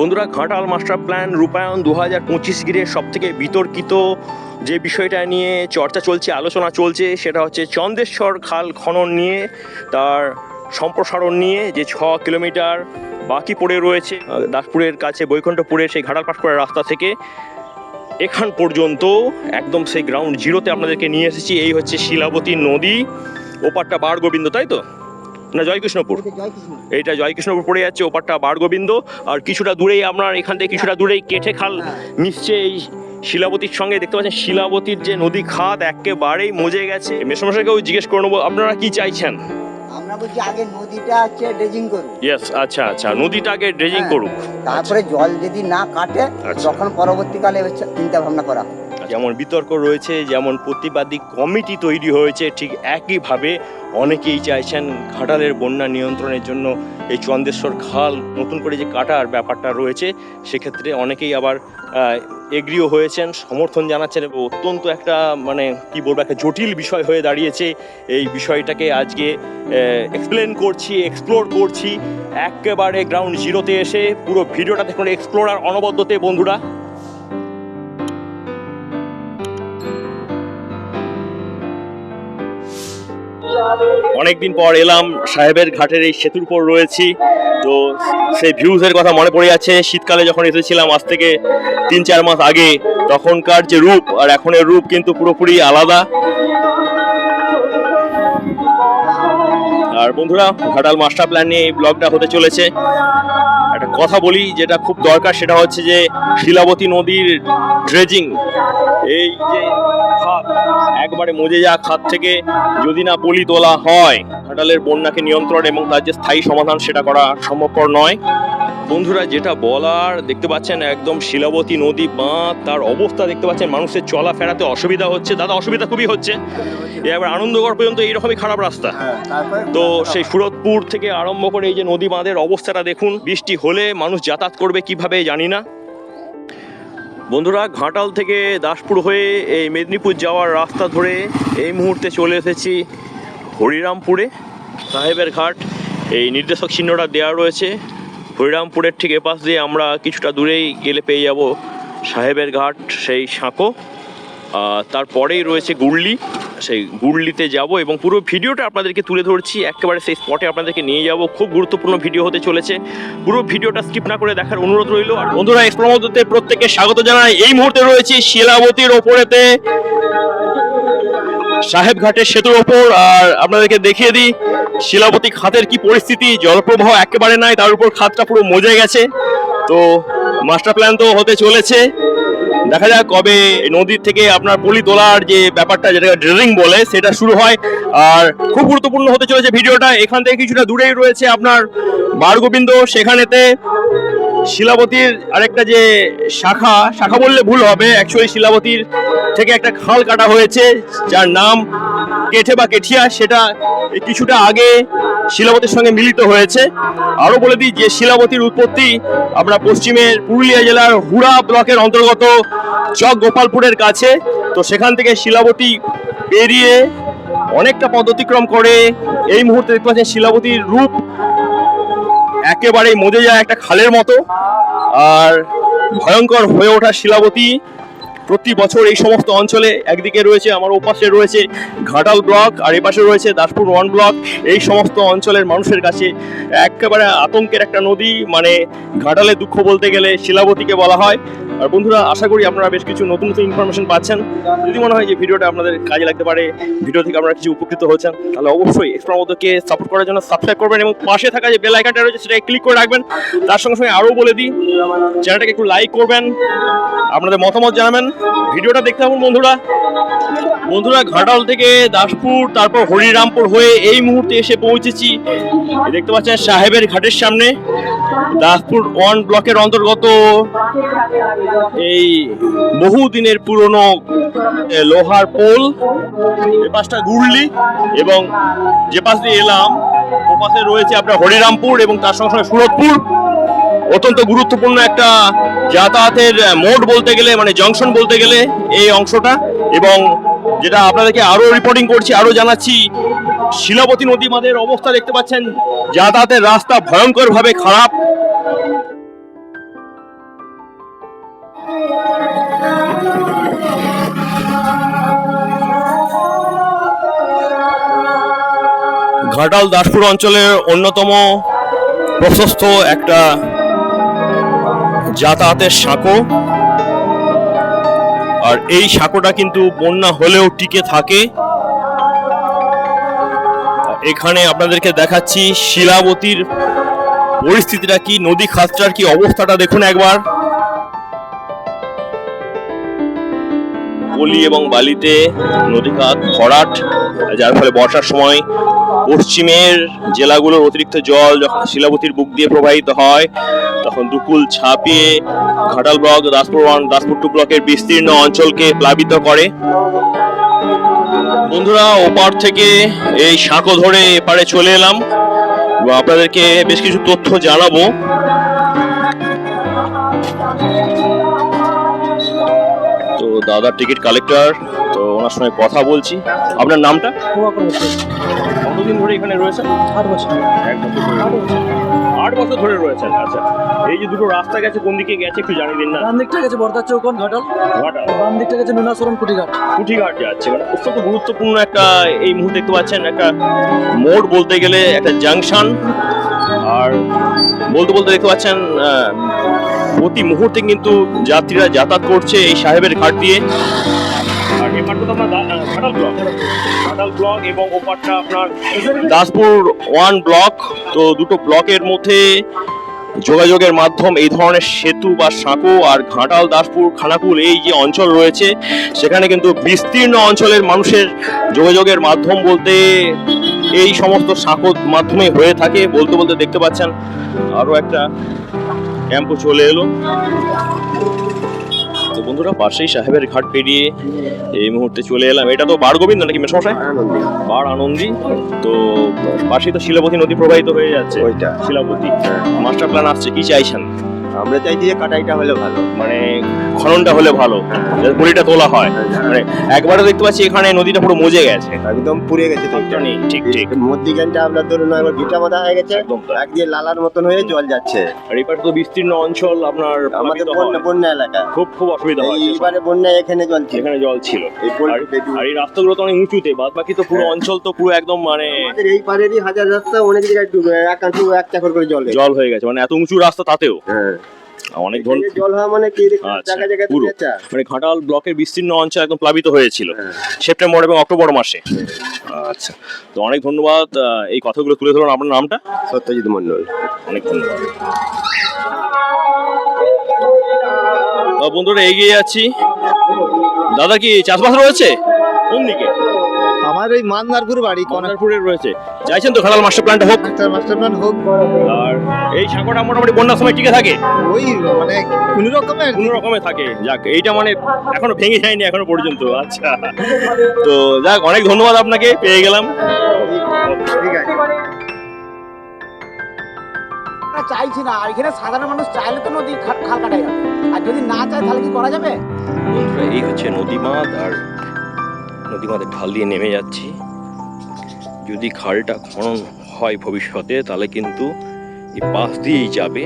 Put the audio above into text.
বন্ধুরা Ghatal master plan রূপায়ণ দু হাজার পঁচিশ গিরে সব থেকে বিতর্কিত যে বিষয়টা নিয়ে চর্চা চলছে, আলোচনা চলছে, সেটা হচ্ছে চন্দেশ্বর খাল খনন নিয়ে, তার সম্প্রসারণ নিয়ে যে ছ কিলোমিটার বাকি পড়ে রয়েছে, দাসপুরের কাছে বৈকুণ্ঠপুরের সেই ঘাটাল করার রাস্তা থেকে। এখান পর্যন্ত একদম সেই গ্রাউন্ড জিরোতে আপনাদেরকে নিয়ে এসেছি, এই হচ্ছে শিলাবতী নদী, ওপারটা বার গোবিন্দ তাই তো? না জয়কৃষ্ণপুর। এইটা জয়কৃষ্ণপুর পড়ে যাচ্ছে ওপারটা বারগোবিন্দ। আর কিছুটা দূরেই আপনার এখান থেকে কিছুটা দূরেই কেঠে খাল মিশছে এই শিলাবতীর সঙ্গে। দেখতে পাচ্ছেন শিলাবতীর যে নদী খাত একেবারেই মজে গেছে। মেসমশাইকেও জিজ্ঞেস করে নেব আপনারা কি চাইছেন? আমরা বলছি আগে নদীটা হচ্ছে ড্রেজিং ইয়েস আচ্ছা আচ্ছা নদীটাকে ড্রেজিং হ্যাঁ। করুক। তারপরে জল যদি না কাটে আচ্ছা। তখন পরবর্তীকালে চিন্তা ভাবনা করা। যেমন বিতর্ক রয়েছে, যেমন প্রতিবাদী কমিটি তৈরি হয়েছে, ঠিক একইভাবে অনেকেই চাইছেন ঘাটালের বন্যা নিয়ন্ত্রণের জন্য এই চন্দেশ্বর খাল নতুন করে যে কাটার ব্যাপারটা রয়েছে, সেক্ষেত্রে অনেকেই আবার এগ্রিও হয়েছেন, সমর্থন জানাচ্ছেন অত্যন্ত একটা মানে কি বলব, একটা জটিল বিষয় হয়ে দাঁড়িয়েছে। এই বিষয়টাকে আজকে এক্সপ্লেন করছি এক্সপ্লোর করছি। একেবারে গ্রাউন্ড জিরোতে এসে পুরো ভিডিওটা দেখুন এক্সপ্লোরার অনবদ্যতে বন্ধুরা। অনেকদিন পর এলাম, সাহেবের ঘাটের এই সেতুর উপর রয়েছি। তো সেই ভিউজের কথা মনে পড়ে যাচ্ছে, শীতকালে যখন এসেছিলাম, আজ থেকে তিন চার মাস আগে, তখনকার যে রূপ আর এখনের রূপ কিন্তু পুরোপুরি আলাদা। আর বন্ধুরা, ঘাটাল মাস্টার প্ল্যান নিয়ে এই ব্লগটা হতে চলেছে। একটা কথা বলি, যেটা খুব দরকার, সেটা হচ্ছে যে শিলাবতী নদীর ড্রেজিং এই যে খাত একবারে মজে যাওয়া খাত থেকে যদি না পলি তোলা হয় ঘাটালের বন্যাকে নিয়ন্ত্রণ এবং তার যে স্থায়ী সমাধান সেটা করা সম্ভবপর নয়। বন্ধুরা যেটা বলার দেখতে পাচ্ছেন একদম শিলাবতী নদী বাঁধ তার অবস্থা দেখতে পাচ্ছেন মানুষের চলা ফেরাতে অসুবিধা হচ্ছে। দাদা অসুবিধা খুবই হচ্ছে। এবার আনন্দগড় পর্যন্ত এইরকমই খারাপ রাস্তা। তো সেই সুরতপুর থেকে আরম্ভ করে এই যে নদী বাঁধের অবস্থাটা দেখুন বৃষ্টি হলে মানুষ যাতায়াত করবে কীভাবে জানি না। বন্ধুরা, ঘাটাল থেকে দাসপুর হয়ে এই মেদিনীপুর যাওয়ার রাস্তা ধরে এই মুহূর্তে চলে এসেছি হরিরামপুরে, সাহেবের ঘাট। এই নির্দেশক চিহ্নটা দেওয়া রয়েছে। হরিরামপুরের ঠিক এপাশ দিয়ে আমরা কিছুটা দূরেই গেলে পেয়ে যাব সাহেবের ঘাট, সেই সাঁকো। তারপরেই রয়েছে গুড়লি সেই গুড়লিতে যাব এবং পুরো ভিডিওটা আপনাদেরকে তুলে ধরছি। একেবারে সেই স্পটে আপনাদেরকে নিয়ে যাব। খুব গুরুত্বপূর্ণ ভিডিও হতে চলেছে। পুরো ভিডিওটা স্কিপ না করে দেখার অনুরোধ রইল। আর বন্ধুরা এক্সপ্রমোদতে প্রত্যেককে স্বাগত জানাই। এই মুহূর্তে রয়েছে শিলাবতীর ওপরেতে। সাহেব ঘাটের সেতুর ওপর। আর আপনাদেরকে দেখিয়ে দিই, শিলাবতী খাতের কি পরিস্থিতি? জলপ্রবাহ একেবারে নাই, তার উপর খাতটা পুরো মজে গেছে। তো মাস্টার প্ল্যান তো হতে চলেছে। দেখা যাক কবে নদীর থেকে আপনার পলি তোলার যে ব্যাপারটা যেটাকে ড্রিলিং বলে, সেটা শুরু হয়। আর খুব গুরুত্বপূর্ণ হতে চলেছে ভিডিওটা। এখান থেকে কিছুটা দূরেই রয়েছে আপনার বারগোবিন্দ। সেখানেতে শিলাবতীর আরেকটা যে শাখা শাখা বললে ভুল হবে। অ্যাকচুয়ালি শিলাবতীর থেকে একটা খাল কাটা হয়েছে, যার নাম কেঠে বা কেঠিয়া সেটা কিছুটা আগে শিলাবতীর সঙ্গে মিলিত হয়েছে। আরও বলে দিই যে শিলাবতীর উৎপত্তি আমরা পশ্চিমের পুরুলিয়া জেলার হুড়া ব্লকের অন্তর্গত চক গোপালপুরের কাছে। তো সেখান থেকে শিলাবতী পেরিয়ে অনেকটা পথ অতিক্রম করে এই মুহূর্তে দেখতে পাচ্ছেন শিলাবতীর রূপ একেবারেই মজে যায় একটা খালের মতো। আর ভয়ঙ্কর হয়ে ওঠা শিলাবতী প্রতি বছর এই সমস্ত অঞ্চলে একদিকে রয়েছে, আমার ওপাশে রয়েছে ঘাটাল ব্লক, আর এপাশে রয়েছে দাসপুর ওয়ান ব্লক। এই সমস্ত অঞ্চলের মানুষের কাছে একেবারে আতঙ্কের একটা নদী মানে ঘাটালে দুঃখ বলতে গেলে শিলাবতীকে বলা হয়। আর বন্ধুরা, আশা করি আপনারা বেশ কিছু নতুন নতুন ইনফরমেশন পাচ্ছেন। যদি মনে হয় যে ভিডিওটা আপনাদের কাজে লাগতে পারে, ভিডিও থেকে আপনারা কিছু উপকৃত হচ্ছেন, তাহলে অবশ্যই এক্সপ্রামোদকে সাপোর্ট করার জন্য সাবস্ক্রাইব করবেন এবং পাশে থাকা যে বেল আইকনটা রয়েছে, সেটাকে ক্লিক করে রাখবেন। তার সঙ্গে সঙ্গে আরও বলে দিই, চ্যানেলটাকে একটু লাইক করবেন, আপনাদের মতামত জানাবেন। ভিডিওটা দেখতে থাকুন বন্ধুরা। বন্ধুরা, ঘাটাল থেকে দাসপুর, তারপর হরিরামপুর হয়ে এই মুহূর্তে এসে পৌঁছেছি। দেখতে পাচ্ছেন সাহেবের ঘাটের সামনে। দাসপুর ওয়ান ব্লকের অন্তর্গত এই বহু দিনের পুরনো লোহার পোল। এ পাশটা গুড়লি এবং যে পাশ দিয়ে এলাম, ও পাশে রয়েছে আপনার হরিরামপুর এবং তার সঙ্গে সঙ্গে সুরতপুর। অত্যন্ত গুরুত্বপূর্ণ একটা যাতায়াতের মোড বলতে গেলে মানে জংশন বলতে গেলে এই অংশটা। এবং যেটা আপনাদেরকে আরও রিপোর্টিং করছি আরও জানাচ্ছি, শিলাবতী নদী মাদের অবস্থা দেখতে পাচ্ছেন। যাতায়াতের রাস্তা ভয়ঙ্করভাবে খারাপ। ঘাটাল দাসপুর অঞ্চলের অন্যতম প্রশস্ত একটা যাতায়াতের সাঁকো। আর এই সাঁকোটা কিন্তু বন্যা হলেও টিকে থাকে। এখানে আপনাদেরকে দেখাচ্ছি শিলাবতীর পরিস্থিতিটা কি, নদী খাতটার কি অবস্থাটা দেখুন একবার। পলি এবং বালিতে নদী খাত ভরাট যার ফলে বর্ষার সময় পশ্চিমের জেলাগুলোর অতিরিক্ত জল যখন শিলাবতীর বুক দিয়ে প্রবাহিত হয়, তখন দুকুল ছাপিয়ে ঘাটাল ব্লক, দাসপুর দাসপুর টু ব্লকের বিস্তীর্ণ অঞ্চলকে প্লাবিত করে। বন্ধুরা, ওপার থেকে এই সাঁকো ধরে এপারে চলে এলাম। এবং আপনাদেরকে বেশ কিছু তথ্য জানাব। তো দাদার টিকিট কালেক্টর তো ওনার সঙ্গে কথা বলছি। আপনার নামটা? কতদিন ধরে এখানে রয়েছেন? আট বছর। আট বছর। ধরে রয়েছেন আচ্ছা। এই যে দুটো রাস্তা গেছে কোন দিকে গেছে একটু জানিয়ে দিন না। ডান দিকটা গেছে বর্দা চৌকন ঘাটাল। ঘাটাল। বাম দিকটা গেছে নুনাসরণ কুটিঘাট। কুঠিঘাট যাচ্ছে। মানে অত্যন্ত গুরুত্বপূর্ণ একটা এই মুহূর্তে দেখতে পাচ্ছেন একটা মোড় বলতে গেলে একটা জাংশন। আর বলতে বলতে দেখতে পাচ্ছেন প্রতি মুহূর্তে কিন্তু যাত্রীরা যাতায়াত করছে এই সাহেবের ঘাট দিয়ে। আর এপারটা আপনার ঘাটাল ব্লক। ঘাটাল ব্লক এবং ওপারটা আপনার দাসপুর ওয়ান ব্লক তো দুটো ব্লকের মধ্যে যোগাযোগের মাধ্যম এই ধরনের সেতু বা সাঁকো আর ঘাটাল দাসপুর খানাকুল এই যে অঞ্চল রয়েছে সেখানে কিন্তু বিস্তীর্ণ অঞ্চলের মানুষের যোগাযোগের মাধ্যম বলতে এই সমস্ত সাঁকোর মাধ্যমে হয়ে থাকে। বলতে বলতে দেখতে পাচ্ছেন আরও একটা ক্যাম্পও চলে এলো। তো বন্ধুরা পাশেই সাহেবের ঘাট পেরিয়ে এই মুহূর্তে চলে এলাম। এটা তো বার গোবিন্দ নাকি মেসমশাই বার আনন্দী। তো পাশেই তো শিলাবতী নদী প্রবাহিত হয়ে যাচ্ছে। ওইটা। শিলাবতী মাস্টার প্ল্যান আসছে কি চাইছেন? আমরা চাইছি যে কাটাইটা হলে ভালো। মানে খননটা হলে ভালো যাতে তোলা হয়। মানে একবারে দেখতে পাচ্ছি এখানে নদীটা পুরো মজে গেছে। একদম পুড়ে গেছে তো। ঠিক নেই ঠিক ঠিক। মধ্যিখানটা আপনার ধরুন একবার ভিটা মাথা হয়ে গেছে একদম এক দিয়ে লালার মতন হয়ে জল যাচ্ছে। আর এবার তো বিস্তীর্ণ অঞ্চল আপনার আমাদের বন্যা বন্যা এলাকা। খুব খুব অসুবিধা হয়। এইবারে বন্যা এখানে জল ছিল। এখানে জল ছিল। আর- এই রাস্তাগুলো তো অনেক উঁচুতে বাদ বাকি তো পুরো হ্যাঁ। অঞ্চল তো পুরো একদম মানে আমাদের এই পারেরই হাজার রাস্তা অনেক জায়গায় ডুবে একান্ত এক চাকর করে জল জল হয়ে গেছে। মানে এত উঁচু রাস্তা তাতেও। হ্যাঁ। অনেক জল হওয়া মানে কি? আচ্ছা, জায়গা পুরো। মানে ঘাটাল ব্লকের বিস্তীর্ণ অঞ্চল একদম প্লাবিত হয়েছিল। হ্যাঁ। সেপ্টেম্বর এবং অক্টোবর মাসে। আচ্ছা তো অনেক ধন্যবাদ এই কথাগুলো তুলে ধরুন আপনার নামটা। সত্যজিৎ মন্ডল অনেক ধন্যবাদ। বন্ধুরা এগিয়ে যাচ্ছি দাদা কি চাষবাস রয়েছে? কোন দিকে? আমার ওই মান্দারপুর বাড়ি কনারপুরে রয়েছে। চাইছেন তো খালাল মাস্টার প্ল্যানটা হোক। মাস্টার প্ল্যান হোক। আর এই সাঁকোটা মোটামুটি বন্যার সময় টিকে থাকে? ওই মানে কোন রকমের কোন রকমে থাকে। যাক এইটা মানে এখনও ভেঙে যায়নি এখনও পর্যন্ত। আচ্ছা। তো যাক অনেক ধন্যবাদ আপনাকে পেয়ে গেলাম। ঠিক আছে। চাইছি না। আর এখানে সাধারণ মানুষ চাইলে তো নদী খাল কাটাই হবে। আর যদি না চায় তাহলে কি করা যাবে? এই হচ্ছে নদী নদীমাদ আর নদীমাদের ঢাল দিয়ে নেমে যাচ্ছি। যদি খালটা খনন হয় ভবিষ্যতে, তাহলে কিন্তু এই পাশ দিয়েই যাবে।